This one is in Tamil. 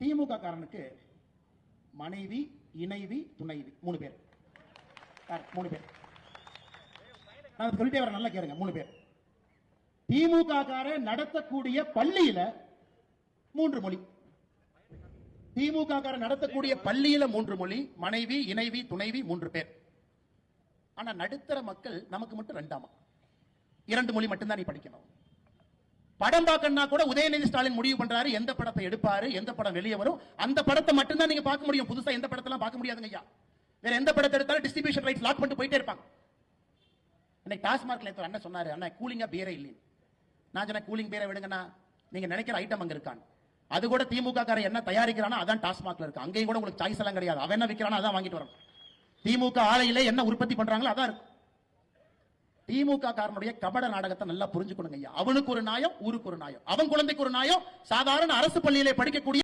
திமுக காரனுக்கு மனைவி இணைவி துணைவி மூணு பேர். மூணு பேர். நான் சொல்லிட்டே வர நல்லா கேளுங்க மூணு பேர். திமுக காரன் நடத்தக்கூடிய பள்ளியில மூன்று மொழி. திமுக காரன் நடத்தக்கூடிய பள்ளியில மூன்று மொழி மனைவி இணைவி துணைவி மூன்று பேர். ஆனா நடுத்தர மக்கள் நமக்கு மட்டும் ரெண்டாமா? இரண்டு மொழி மட்டும்தான் நீ படிக்கணும். படம் பார்க்கணும்னா கூட உதயநிதி ஸ்டாலின் முடிவு பண்றாரு. எந்த படத்தை எடுப்பாரு? எந்த படம் வெளியே வரும்? அந்த படத்தை மட்டும்தான் நீங்க பார்க்க முடியும். புதுசா எந்த படத்தெல்லாம் பார்க்க முடியாதுங்க ஐயா. வேற எந்த படத்தை எடுத்தாலும் டிஸ்ட்ரிபியூஷன் ரைட் லாக் பண்ணிட்டு போயிட்டே இருப்பாங்க. இன்னைக்கு டாஸ்மார்க்ல ஒரு அண்ணன் சொன்னாரு அண்ணா கூலிங்கா பீரே இல்லைன்னு. நான் சொன்ன கூலிங் பீரை விடுங்கண்ணா. நீங்க நினைக்கிற ஐட்டம் அங்க இருக்கான் அது கூட திமுக காரன் என்ன தயாரிக்கிறானோ அதான் டாஸ்மாக்ல இருக்கு. அங்கேயும் கூட உங்களுக்கு சாய்ஸ் எல்லாம் கிடையாது. அவன் என்ன விற்கிறானோ அதான் வாங்கிட்டு வரணும். திமுக ஆலையில என்ன உற்பத்தி பண்றாங்களோ அதான் இருக்கும். திமுக காரனுடைய கபட நாடகத்தை நல்லா புரிஞ்சுக்கணுங்க ஐயா அவனுக்கு ஒரு நாயம் ஊருக்கு ஒரு நாயம். அவன் குழந்தைக்கு ஒரு நாயம். சாதாரண அரசு பள்ளியிலே படிக்கக்கூடிய